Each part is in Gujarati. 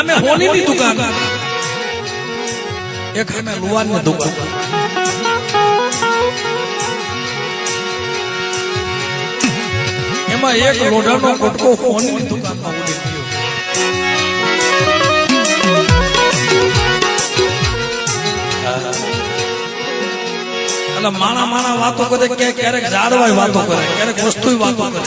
અમે હોનીની દુકાન એક અમે લુવાનની દુકાન એમાં એક લોઢાનો કટકો ફોનની દુકાનમાં ઉડી ગયો એટલે માણા માણા વાતો કરે કે ક્યારેક ઝાડવાય વાતો કરે ક્યારેક વસ્તુ વાતો કરે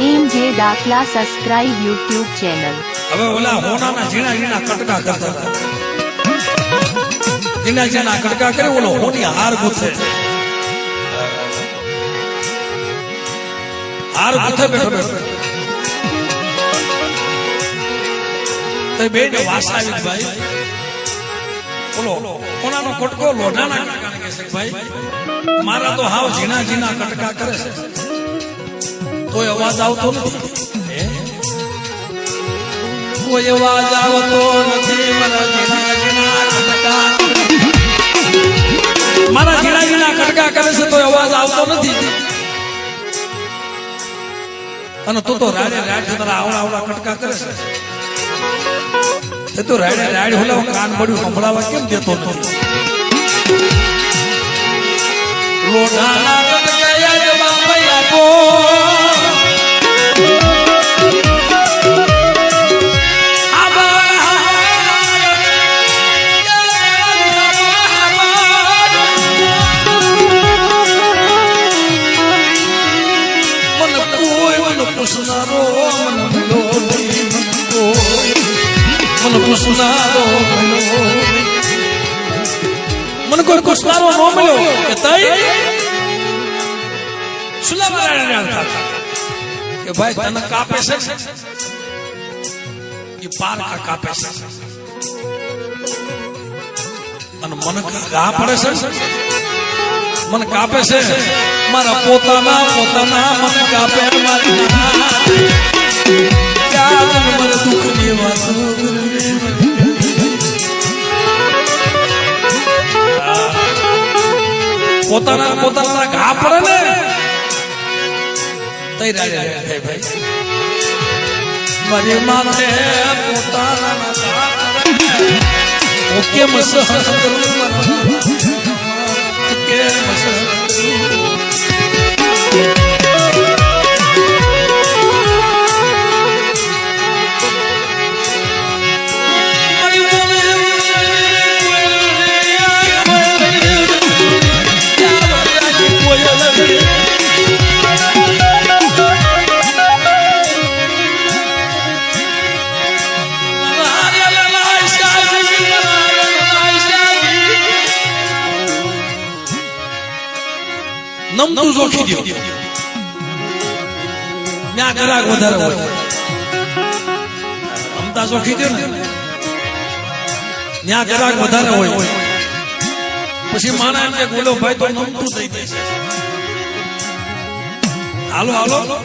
એમ જે દાખલા સબસ્ક્રાઇબ યુટ્યુબ ચેનલ હવે ઓલા હોનાના ઝીણા ઝીણા કટકા કરતા હતા. ઝીણા ઝીણા કટકા કરે, ઓલો હોની હાર ગુથે. હાર ગુથે બેઠો બેઠો. બે ને વાસ આવી ભાઈ. ઓલો કોનાનો કટકો લોઢાના કહે છે ભાઈ, મારા તો હાવ ઝીણા ઝીણા કટકા કરે છે. તોય અવાજ આવતો નથી? કોઈ અવાજ આવતો નથી. મારા ઝીણા ઝીણા કટકા. મારા ઝીણા ઝીણા કટકા કરે છે તો અવાજ આવતો નથી. અને તું તો રાડે રાડ તારા આવડા આવડા કટકા કરે છે. એ તો રાડે રાડ હોલા કાન મળ્યું સંભળાવા કેમ દેતો નથી? લોઢાના કટકા યાર બાપા આપો મન પુસનારો મન લોભી મન કોઈ પુસનારો નો મળ્યો કે તઈ? સુલામાં કે ભાઈ, તને કાપે છે? એ પારકા કાપે છે. કાપે છે? મારા પોતાના પોતાના મને કાપે મારી પોતાના પોતાના ઘા પડે ને તઈ ભાઈ. મારી માથે પોતાના ઘા પડે કે કેમ નમતું જોખી દો ત્યાં ગ્રાહક વધારે હોય નમતા જોખી દો ને ત્યાં ગ્રાહક વધારે હોય પછી માણા એમ કે બોલો ભાઈ તો નમતું થઈ જશે હાલો હાલો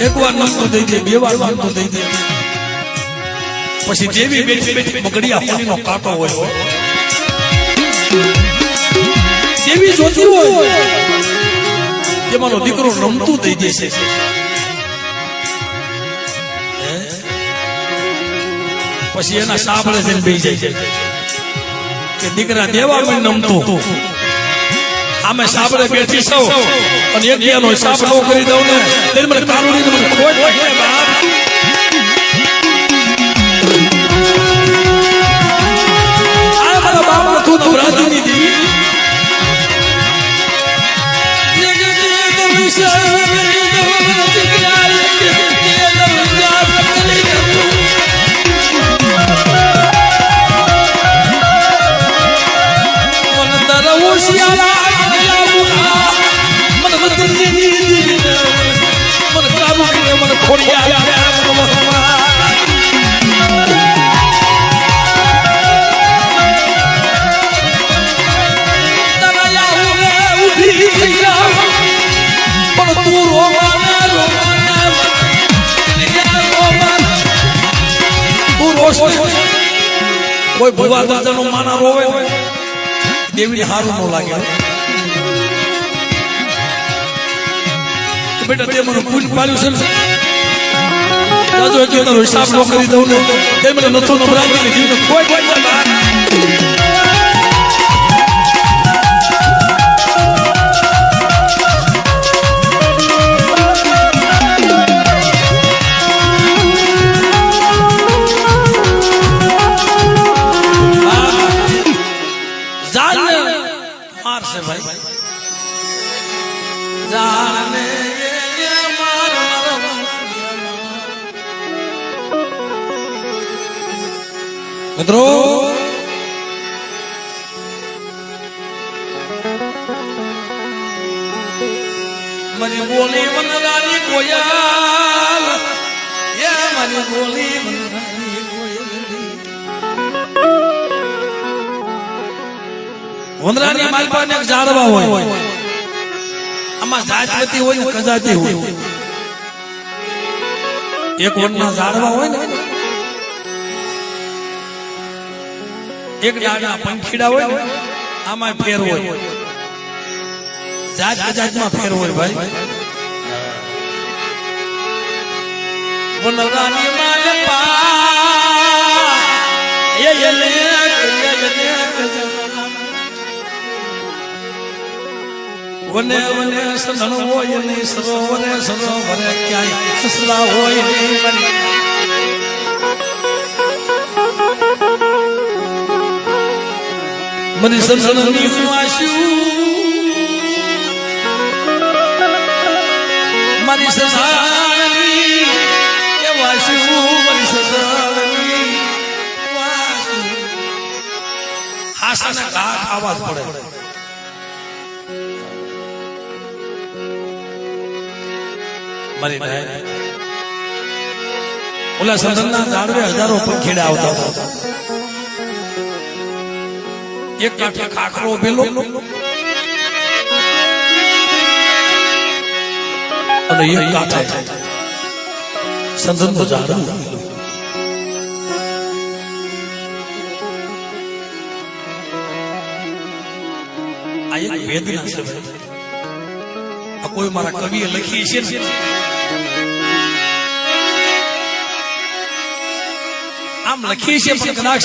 એક વાર નમતું થઈ જાય બે વાર નમતું થઈ જાય પછી જેવી બેઠી બેઠી બગડી હોલીનો કાંટો હોય જેવી જોતી હોય. કે મારો દીકરો રમતું થઈ જશે. પછી એના સાંભળે છે બે જાય. કે દીકરા દેવા મેં નમતો આમે સાંભળે બેઠી સૌ. અને એક હિસાબ કરી દઉં ને. તેને મને કાનુડી મને ખોટ કોઈ ભુવા દાદાનો માના રોવે દેવીને હારું ન લાગે. બેટા, તે મને પૂજ પાડ્યું છે દાદો તારો હિસાબ ન કરી દઉં ને, તે મને નથો નભરાતી ને જીવને કોઈ કોઈ માર મિત્રો મને બોલી વનરાની કોયલ એ મને બોલી વનરાની કોયલ વંદરાની માલપાને એક ઝાડવા હોય આમાં સાચવતી હોય કજાતી હોય. એક વનના ઝાડવા હોય ને. એક ડાળના પંખીડા હોય આમાં ફેર હોય. જાત જાતમાં ફેર હોય ભાઈ. વનરાની માલપા વને વને સદન હોય ને સરોવરે સરોવરે ક્યાંય સસલા હોય ને મને મને હું આશું મારી સસાળની એ વાસ્યું મારી સસાળની વાસ્યું હાસાને ઘા આવાજ પડે. મારી બહેન. ઓલા સંદનના ઝાડવે હજારો પંખીડા આવતા હતા. એક કાંઠે ખાખરો ઉભેલો અને એક કાંઠે આ એક વેદના છે આ કોઈ મારા કવિએ લખી છે આમ લખીએ છીએ પણ કદાચ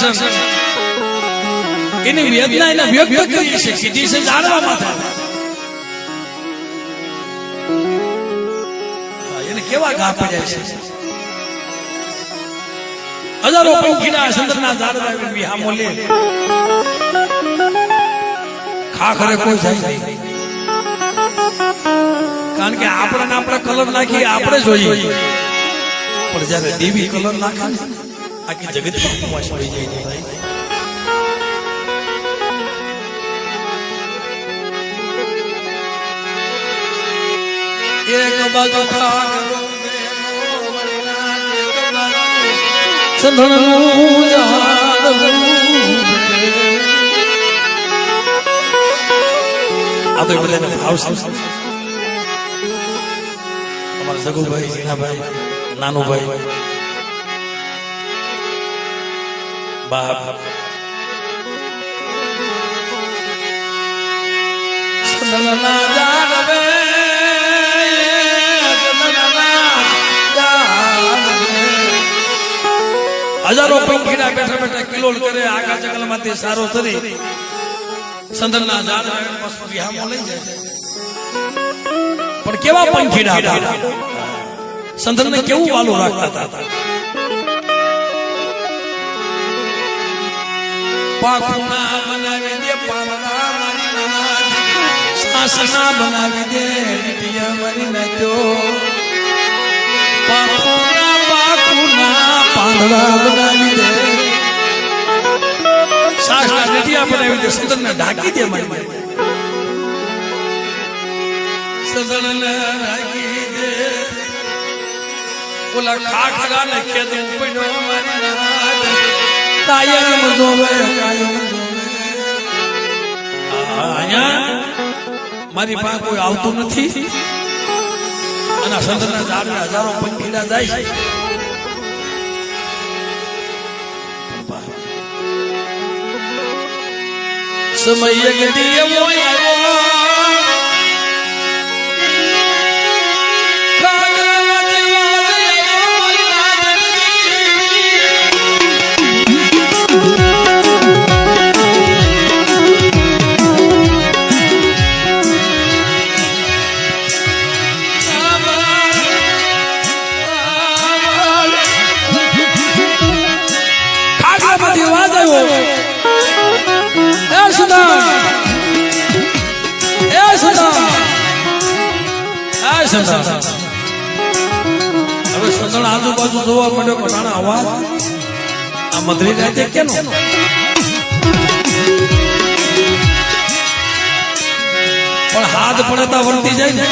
એની વેદના એને વ્યક્ત કરી છે સીધી છે જાણવા માટે એને કેવા ઘા પડ્યા છે? હજારો પંખીના સંતના ઝાડવા વિહામો લે. ખાખરે કોઈ જાય નહીં. કારણ કે આપણે આપણે કલર નાખીએ આપણે જોઈએ. પણ જયારે દેવી કલર નાખે આખી જગત કુમાશ થઈ જાય ભાઈ. આ તો બધાને ભાવ અમારા સગુભાઈ જીણાભાઈ નાનુભાઈ બાપ. સદનના જાળવે. હજારો પંખીડા બેઠા બેઠા કિલોલ કરે, આખા જંગલમાંથી સારો તરી સંદર ના જાડ લઈ જાય. પણ કેવા પંખીડા હતા? સંદનને કેવું વાલું રાખતા હતા? પાખુના બનાવી દે મારી નાથ. સાસના બનાવી દે લીટિયા મારી નાખ્યો. પાખુના પાખુના પાંદડા બનાવી દે. સાસના લીટિયા બનાવી દે સંદનને ઢાંકી દે મારી સદન ને ઢાંકી દે. ઓલા ખાખરા ને ખેદું પડ્યો મારી નાથ કાયમ મારી પાસે કોઈ આવતું નથી. અને સંતના ઝાડને હજારો પંખીડા જાય. સમય એક દિયમો આવ્યો સંદળ આજુબાજુ જોવા મળ્યો કટાણા અવાજ? આ મધરી રાતે કેનો? પણ હાથ પડતા વર્તી જાય ને.